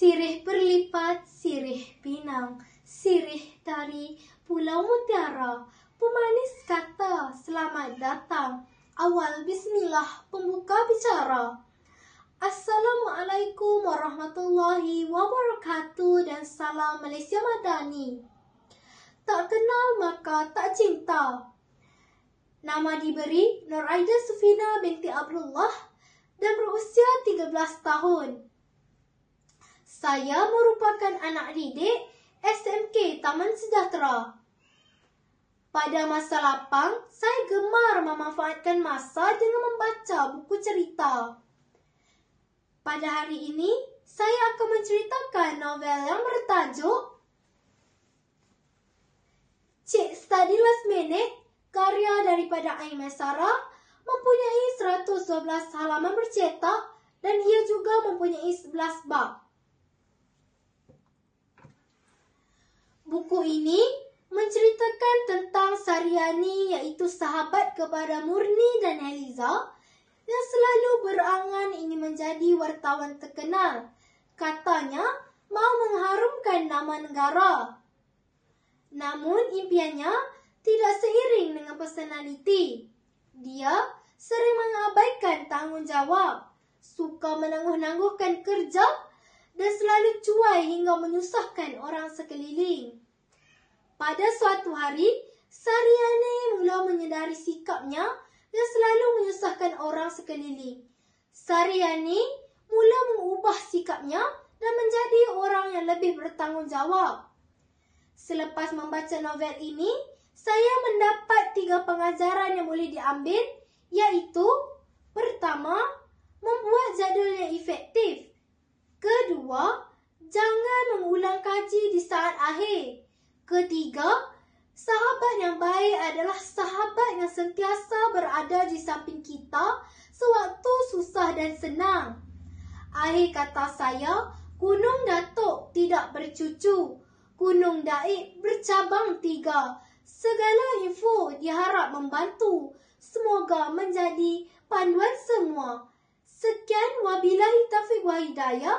Sirih berlipat, sirih pinang, sirih dari Pulau Mutiara. Pemanis kata, selamat datang. Awal bismillah, pembuka bicara. Assalamualaikum warahmatullahi wabarakatuh dan salam Malaysia Madani. Tak kenal maka tak cinta. Nama diberi Nur Aida Sufina binti Abdullah dan berusia 13 tahun. Saya merupakan anak didik SMK Taman Sejahtera. Pada masa lapang, saya gemar memanfaatkan masa dengan membaca buku cerita. Pada hari ini, saya akan menceritakan novel yang bertajuk Cik Study Last Minute, karya daripada Aiman Sarah, mempunyai 112 halaman bercetak dan ia juga mempunyai 11 bab. Buku ini menceritakan tentang Sariani iaitu sahabat kepada Murni dan Eliza yang selalu berangan ingin menjadi wartawan terkenal. Katanya mahu mengharumkan nama negara. Namun impiannya tidak seiring dengan personaliti. Dia sering mengabaikan tanggungjawab, suka menangguh-nangguhkan kerja dan selalu cuai hingga menyusahkan orang sekeliling. Pada suatu hari, Sariani mula menyedari sikapnya yang selalu menyusahkan orang sekeliling. Sariani mula mengubah sikapnya dan menjadi orang yang lebih bertanggungjawab. Selepas membaca novel ini, saya mendapat tiga pengajaran yang boleh diambil iaitu pertama, membuat jadual yang efektif. Kedua, jangan mengulang kaji di saat akhir. Ketiga, sahabat yang baik adalah sahabat yang sentiasa berada di samping kita sewaktu susah dan senang. Akhir kata saya, Gunung Datuk tidak bercucu. Gunung Daik bercabang tiga. Segala info diharap membantu. Semoga menjadi panduan semua. Sekian wabillahi taufiq wa hidayah.